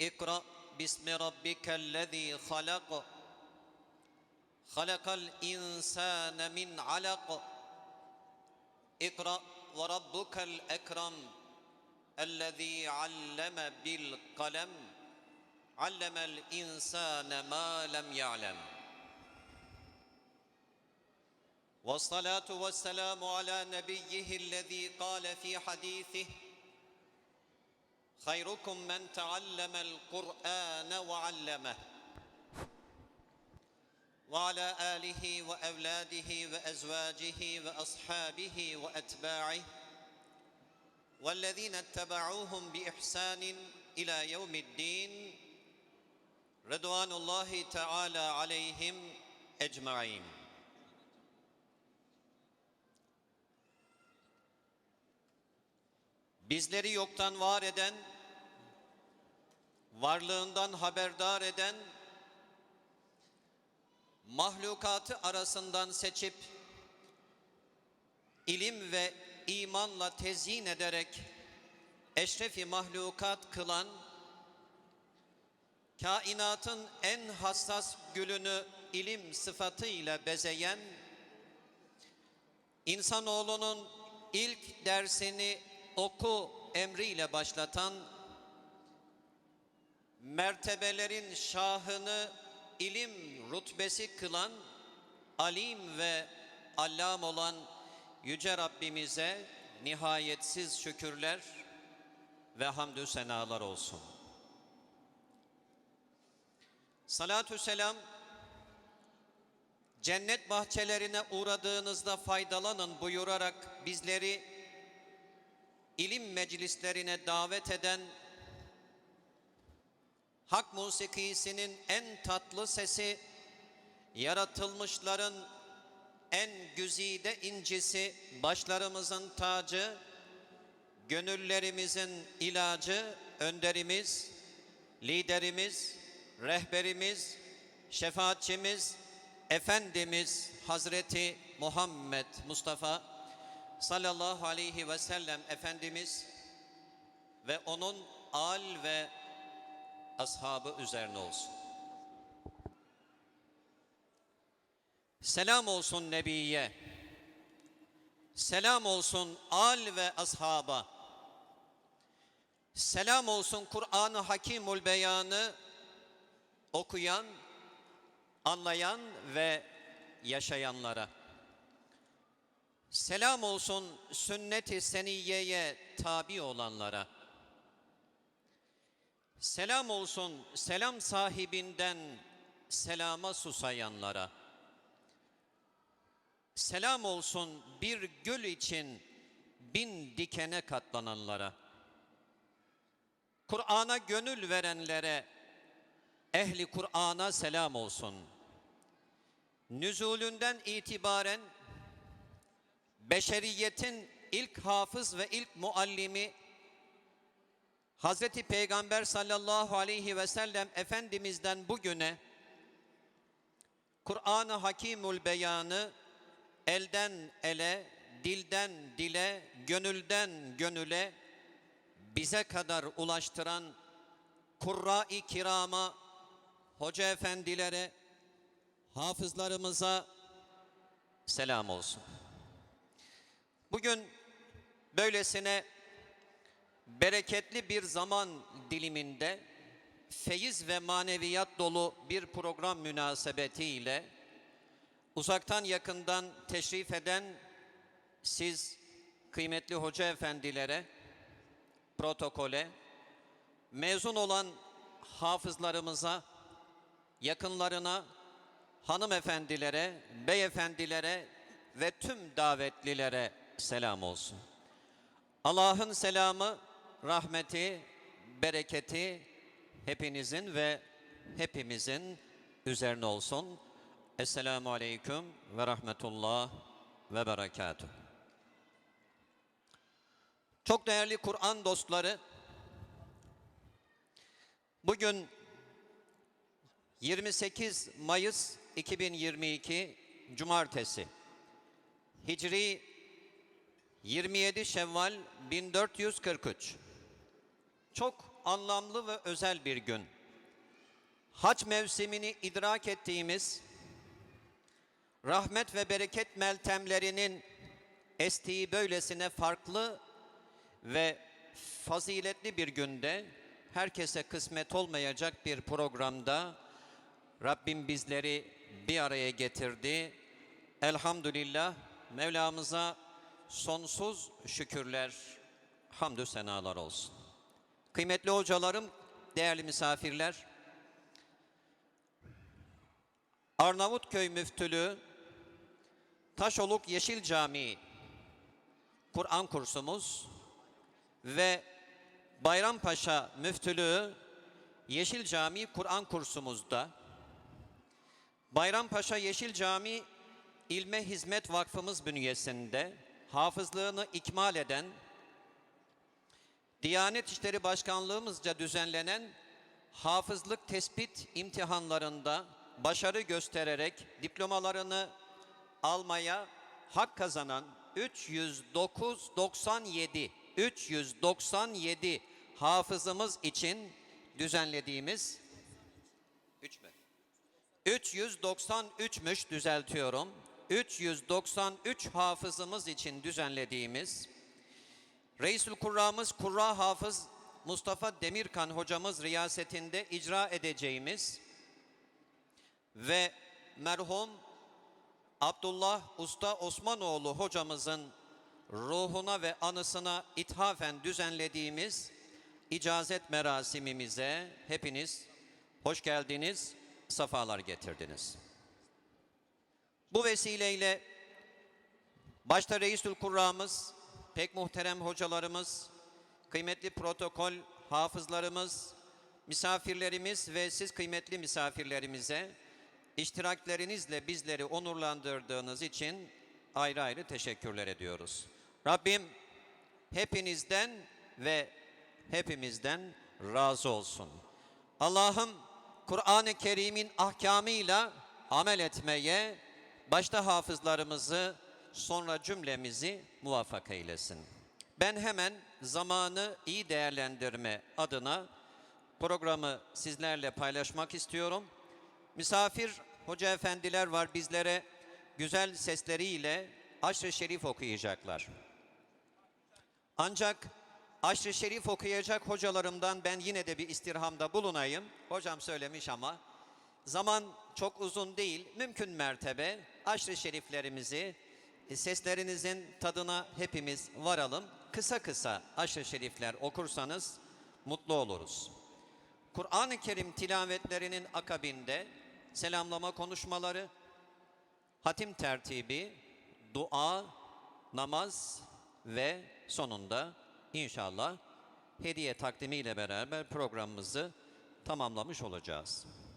اقرأ باسم ربك الذي خلق. خلق الإنسان من علق. اقرأ وربك الأكرم الذي علم بالقلم. علم الإنسان ما لم يعلم. والصلاة والسلام على نبيه الذي قال في حديثه خيركم من تعلم القرآن وعلمه. وعلى آله وأولاده وأزواجه وأصحابه وأتباعه والذين اتبعوهم بإحسان إلى يوم الدين رضوان الله تعالى عليهم أجمعين. Bizleri yoktan var eden, varlığından haberdar eden, mahlukatı arasından seçip ilim ve imanla tezyin ederek eşrefi mahlukat kılan, kainatın en hassas gülünü ilim sıfatıyla bezeyen, insanoğlunun ilk dersini oku emriyle başlatan, mertebelerin şahını ilim rutbesi kılan, alim ve allam olan Yüce Rabbimize nihayetsiz şükürler ve hamdü senalar olsun. Salatü selam, cennet bahçelerine uğradığınızda faydalanın buyurarak bizleri ilim meclislerine davet eden Hak musikisinin en tatlı sesi, yaratılmışların en güzide incisi, başlarımızın tacı, gönüllerimizin ilacı, önderimiz, liderimiz, rehberimiz, şefaatçimiz, Efendimiz Hazreti Muhammed Mustafa sallallahu aleyhi ve sellem Efendimiz ve onun al ve ashabı üzerine olsun. Selam olsun Nebiye. Selam olsun al ve ashaba. Selam olsun Kur'an-ı Hakimul Beyanı okuyan, anlayan ve yaşayanlara. Selam olsun sünnet-i seniyeye tabi olanlara. Selam olsun selam sahibinden selama susayanlara. Selam olsun bir gül için bin dikene katlananlara. Kur'an'a gönül verenlere, ehli Kur'an'a selam olsun. Nüzulünden itibaren beşeriyetin ilk hafız ve ilk muallimi Hazreti Peygamber sallallahu aleyhi ve sellem Efendimiz'den bugüne Kur'an-ı Hakimul Beyanı elden ele, dilden dile, gönülden gönüle bize kadar ulaştıran Kurra-i Kirama, hoca efendilere, hafızlarımıza selam olsun. Bugün böylesine bereketli bir zaman diliminde feyiz ve maneviyat dolu bir program münasebetiyle uzaktan yakından teşrif eden siz kıymetli hoca efendilere, protokole, mezun olan hafızlarımıza, yakınlarına, hanımefendilere, beyefendilere ve tüm davetlilere selam olsun. Allah'ın selamı, rahmeti, bereketi hepinizin ve hepimizin üzerine olsun. Esselamu Aleyküm ve Rahmetullah ve Berekatuhu. Çok değerli Kur'an dostları, bugün 28 Mayıs 2022 Cumartesi, Hicri 27 Şevval 1443, Çok anlamlı ve özel bir gün. Hac mevsimini idrak ettiğimiz, rahmet ve bereket meltemlerinin estiği böylesine farklı ve faziletli bir günde herkese kısmet olmayacak bir programda Rabbim bizleri bir araya getirdi. Elhamdülillah Mevlamıza sonsuz şükürler, hamdü senalar olsun. Kıymetli hocalarım, değerli misafirler, Arnavutköy Müftülüğü, Taşoluk Yeşil Camii Kur'an kursumuz ve Bayrampaşa Müftülüğü Yeşil Camii Kur'an kursumuzda Bayrampaşa Yeşil Camii İlme Hizmet Vakfımız bünyesinde hafızlığını ikmal eden Diyanet İşleri Başkanlığımızca düzenlenen hafızlık tespit imtihanlarında başarı göstererek diplomalarını almaya hak kazanan 309 97 397 hafızımız için düzenlediğimiz 3 mü? 393'müş düzeltiyorum. 393 hafızımız için düzenlediğimiz Reisül Kurra'mız Kurra Hafız Mustafa Demirkan hocamız riyasetinde icra edeceğimiz ve merhum Abdullah Usta Osmanoğlu hocamızın ruhuna ve anısına ithafen düzenlediğimiz icazet merasimimize hepiniz hoş geldiniz, safalar getirdiniz. Bu vesileyle başta Reisül Kurra'mız, pek muhterem hocalarımız, kıymetli protokol hafızlarımız, misafirlerimiz ve siz kıymetli misafirlerimize iştiraklerinizle bizleri onurlandırdığınız için ayrı ayrı teşekkürler ediyoruz. Rabbim hepinizden ve hepimizden razı olsun. Allah'ım Kur'an-ı Kerim'in ahkamıyla amel etmeye başta hafızlarımızı sonra cümlemizi muvaffak eylesin. Ben hemen zamanı iyi değerlendirme adına programı sizlerle paylaşmak istiyorum. Misafir hoca efendiler var bizlere güzel sesleriyle aşr-ı şerif okuyacaklar. Ancak aşr-ı şerif okuyacak hocalarımdan ben yine de bir istirhamda bulunayım. Hocam söylemiş ama zaman çok uzun değil. Mümkün mertebe aşr-ı şeriflerimizi e, seslerinizin tadına hepimiz varalım. Kısa kısa aşr-ı şerifler okursanız mutlu oluruz. Kur'an-ı Kerim tilavetlerinin akabinde selamlama konuşmaları, hatim tertibi, dua, namaz ve sonunda inşallah hediye takdimiyle beraber programımızı tamamlamış olacağız.